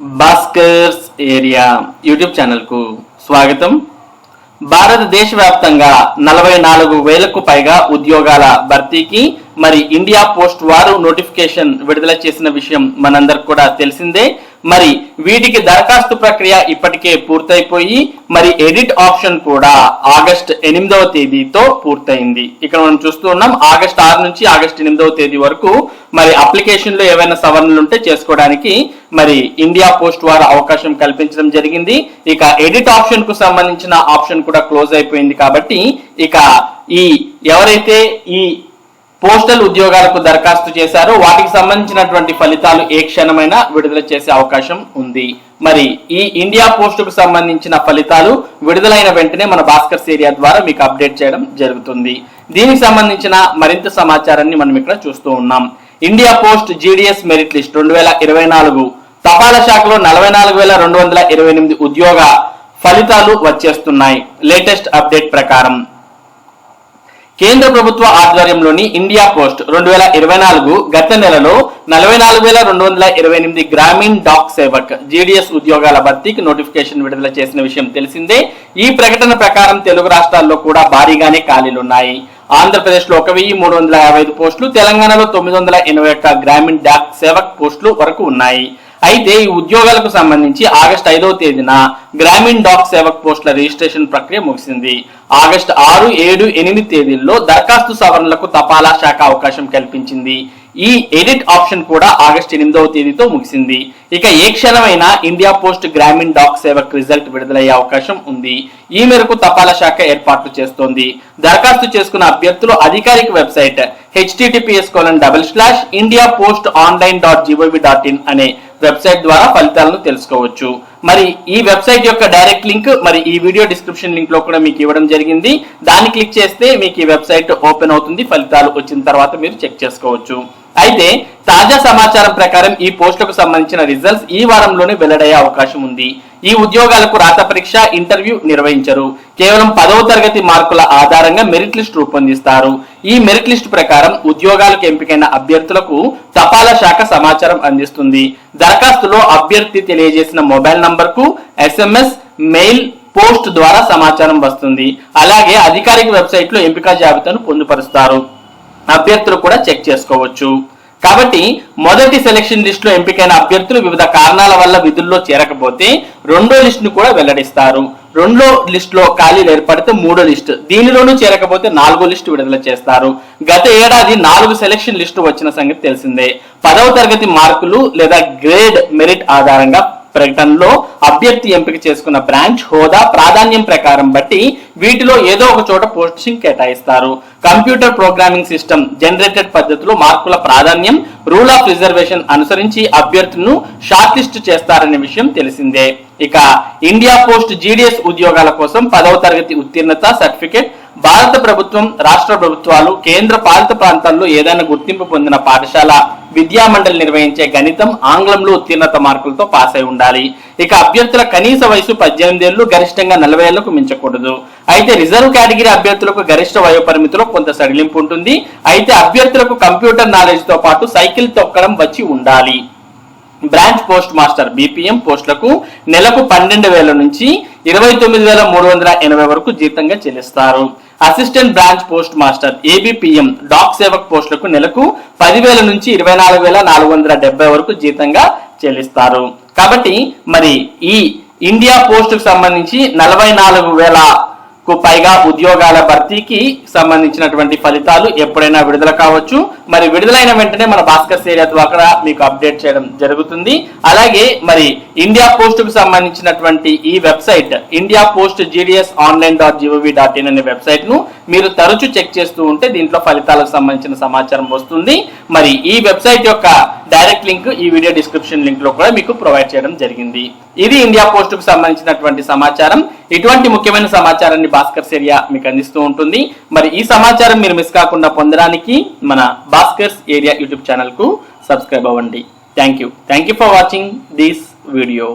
Bhaskar's area YouTube ఛానల్కు స్వాగతం. భారతదేశ వ్యాప్తంగా నలభై నాలుగు వేలకు పైగా ఉద్యోగాల భర్తీకి మరి ఇండియా పోస్ట్ వారు నోటిఫికేషన్ విడుదల చేసిన విషయం మనందరికి కూడా తెలిసిందే. మరి వీటికి దరఖాస్తు ప్రక్రియ ఇప్పటికే పూర్తయిపోయి మరి ఎడిట్ ఆప్షన్ కూడా ఆగస్ట్ ఎనిమిదవ తేదీతో పూర్తయింది. ఇక్కడ మనం చూస్తూ ఉన్నాం ఆగస్ట్ ఆరు నుంచి ఆగస్ట్ ఎనిమిదవ తేదీ వరకు మరి అప్లికేషన్లో ఏవైనా సవరణలు ఉంటే చేసుకోవడానికి మరి ఇండియా పోస్ట్ వారు అవకాశం కల్పించడం జరిగింది. ఇక ఎడిట్ ఆప్షన్కు సంబంధించిన ఆప్షన్ కూడా క్లోజ్ అయిపోయింది కాబట్టి ఇక ఈ ఎవరైతే ఈ పోస్టల్ ఉద్యోగాలకు దరఖాస్తు చేశారో వాటికి సంబంధించినటువంటి ఫలితాలు ఏ క్షణమైనా విడుదల చేసే అవకాశం ఉంది. మరి ఈ ఇండియా పోస్ట్కు సంబంధించిన ఫలితాలు విడుదలైన వెంటనే మన భాస్కర్స్ ఏరియా ద్వారా మీకు అప్డేట్ చేయడం జరుగుతుంది. దీనికి సంబంధించిన మరింత సమాచారాన్ని మనం ఇక్కడ చూస్తూ ఉన్నాం. India post GDS merit list రెండు వేల ఇరవై నాలుగు తపాలా శాఖలో నలభై నాలుగు వేల రెండు వందల ఇరవై ఎనిమిది ఉద్యోగ ఫలితాలు వచ్చేస్తున్నాయి. లేటెస్ట్ అప్డేట్ ప్రకారం. కేంద్ర ప్రభుత్వ ఆధ్వర్యంలోని ఇండియా పోస్ట్ రెండు వేల ఇరవై నాలుగు గత నెలలో నలభై నాలుగు వేల రెండు వందల ఇరవై ఎనిమిది గ్రామీణ డాక్ సేవక్ జీడీఎస్ ఉద్యోగాల భర్తీకి నోటిఫికేషన్ విడుదల చేసిన విషయం తెలిసిందే. ఈ ప్రకటన ప్రకారం తెలుగు రాష్ట్రాల్లో కూడా భారీగానే ఖాళీలున్నాయి. ఆంధ్రప్రదేశ్లో ఒక వెయ్యి మూడు వందల యాభై ఐదు పోస్టులు తెలంగాణలో తొమ్మిది వందల ఎనభై ఒక్క గ్రామీణ డాక్ సేవక్ పోస్టులు వరకు ఉన్నాయి. అయితే ఈ ఉద్యోగాలకు సంబంధించి ఆగస్ట్ ఐదవ తేదీన గ్రామీణ డాక్ సేవక్ పోస్టుల రిజిస్ట్రేషన్ ప్రక్రియ ముగిసింది. ఆగస్ట్ ఆరు ఏడు ఎనిమిది తేదీల్లో దరఖాస్తు సవరణలకు తపాలా శాఖ అవకాశం కల్పించింది. ఈ ఎడిట్ ఆప్షన్ కూడా ఆగస్ట్ ఎనిమిదవ తేదీతో ముగిసింది. ఇక ఏ క్షణమైనా India post Gramin Dak Sevak result విడుదలయ్యే అవకాశం ఉంది. ఈ మేరకు తపాలా శాఖ ఏర్పాట్లు చేస్తోంది. దరఖాస్తు చేసుకున్న అభ్యర్థులు అధికారిక website HTTPS colon double slash India post online dot GOV dot in అనే వెబ్సైట్ ద్వారా ఫలితాలను తెలుసుకోవచ్చు. మరి ఈ వెబ్సైట్ యొక్క డైరెక్ట్ లింక్ మరి ఈ వీడియో డిస్క్రిప్షన్ లింక్లో కూడా మీకు ఇవ్వడం జరిగింది. దాన్ని క్లిక్ చేస్తే మీకు ఈ వెబ్సైట్ ఓపెన్ అవుతుంది. ఫలితాలు వచ్చిన తర్వాత మీరు చెక్ చేసుకోవచ్చు. అయితే తాజా సమాచారం ప్రకారం ఈ పోస్టులకు సంబంధించిన రిజల్ట్స్ ఈ వారంలోనే వెల్లడయ్యే అవకాశం ఉంది. ఈ ఉద్యోగాలకు రాత పరీక్ష ఇంటర్వ్యూ నిర్వహించరు. కేవలం పదవ తరగతి మార్కుల ఆధారంగా మెరిట్ లిస్ట్ రూపొందిస్తారు. ఈ మెరిట్ లిస్ట్ ప్రకారం ఉద్యోగాలకు ఎంపికైన అభ్యర్థులకు తపాలా శాఖ సమాచారం అందిస్తుంది. దరఖాస్తులో అభ్యర్థి తెలియజేసిన మొబైల్ నంబర్కు ఎస్ఎంఎస్ మెయిల్ పోస్ట్ ద్వారా సమాచారం వస్తుంది. అలాగే అధికారిక వెబ్సైట్లో ఎంపిక జాబితాను పొందుపరుస్తారు. అభ్యర్థులు కూడా చెక్ చేసుకోవచ్చు. కాబట్టి మొదటి సెలక్షన్ లిస్ట్లో ఎంపికైన అభ్యర్థులు వివిధ కారణాల వల్ల విధుల్లో చేరకపోతే రెండో లిస్ట్ను కూడా వెల్లడిస్తారు. రెండో లిస్ట్లో ఖాళీలు ఏర్పడితే మూడో లిస్ట్ దీనిలోనూ చేరకపోతే నాలుగో లిస్ట్ విడుదల చేస్తారు. గత ఏడాది నాలుగు సెలక్షన్ లిస్టు వచ్చిన సంగతి తెలిసిందే. పదవ తరగతి మార్కులు లేదా గ్రేడ్ మెరిట్ ఆధారంగా ప్రకటనలో అభ్యర్థి ఎంపిక చేసుకున్న బ్రాంచ్ హోదా ప్రాధాన్యం ప్రకారం బట్టి వీటిలో ఏదో ఒక చోట పోస్టింగ్ కేటాయిస్తారు. కంప్యూటర్ ప్రోగ్రామింగ్ సిస్టమ్ జనరేటెడ్ పద్ధతిలో మార్కుల ప్రాధాన్యం రూల్ ఆఫ్ రిజర్వేషన్ అనుసరించి అభ్యర్థులను షార్ట్ లిస్ట్ చేస్తారనే విషయం తెలిసిందే. ఇక ఇండియా పోస్ట్ జీడిఎస్ ఉద్యోగాల కోసం పదవ తరగతి ఉత్తీర్ణత సర్టిఫికేట్ భారత ప్రభుత్వం రాష్ట్ర ప్రభుత్వాలు కేంద్ర పాలిత ప్రాంతాల్లో ఏదైనా గుర్తింపు పొందిన పాఠశాల విద్యా మండలి నిర్వహించే గణితం ఆంగ్లంలో ఉత్తీర్ణత మార్కులతో పాస్ అయి ఉండాలి. ఇక అభ్యర్థుల కనీస వయసు పద్దెనిమిది ఏళ్ళు గరిష్టంగా నలభై ఏళ్ళకు మించకూడదు. అయితే రిజర్వ్ కేటగిరీ అభ్యర్థులకు గరిష్ట వయో పరిమితిలో కొంత సడలింపు ఉంటుంది. అయితే అభ్యర్థులకు కంప్యూటర్ నాలెడ్జ్తో పాటు సైకిల్ తొక్కడం వచ్చి ఉండాలి. బ్రాంచ్ పోస్ట్ మాస్టర్ బీపీఎం పోస్టులకు నెలకు పన్నెండు వేల నుంచి ఇరవై తొమ్మిది వేల మూడు వందల ఎనభై వరకు జీతంగా చెల్లిస్తారు. Assistant branch post master ABPM Dak Sevak పోస్టులకు నెలకు పదివేల నుంచి ఇరవై నాలుగు వేల నాలుగు వందల డెబ్బై వరకు జీతంగా చెల్లిస్తారు. కాబట్టి మరి ఈ ఇండియా పోస్టుకు సంబంధించి నలభై నాలుగు వేల కు పైగా ఉద్యోగాల భర్తీకి సంబంధించినటువంటి ఫలితాలు ఎప్పుడైనా విడుదల కావచ్చు. మరి విడుదలైన వెంటనే మన భాస్కర్ ఏరియా ద్వారా మీకు అప్డేట్ చేయడం జరుగుతుంది. అలాగే మరి ఇండియా పోస్ట్కు సంబంధించినటువంటి ఈ website India post GDS online dot GOV dot in అనే వెబ్సైట్ను మీరు తరచూ చెక్ చేస్తూ ఉంటే దీంట్లో ఫలితాలకు సంబంధించిన సమాచారం వస్తుంది. మరి ఈ వెబ్సైట్ యొక్క డైరెక్ట్ లింక్ ఈ వీడియో డిస్క్రిప్షన్ లింక్లో కూడా మీకు ప్రొవైడ్ చేయడం జరిగింది. ఇది ఇండియా పోస్ట్కు సంబంధించినటువంటి సమాచారం. ఇటువంటి ముఖ్యమైన సమాచారాన్ని భాస్కర్స్ ఏరియా మీకు అందిస్తూ ఉంటుంది. మరి ఈ సమాచారం మీరు మిస్ కాకుండా పొందడానికి మన భాస్కర్స్ ఏరియా యూట్యూబ్ ఛానల్కు సబ్స్క్రైబ్ అవ్వండి. Thank you. Thank you for watching this video.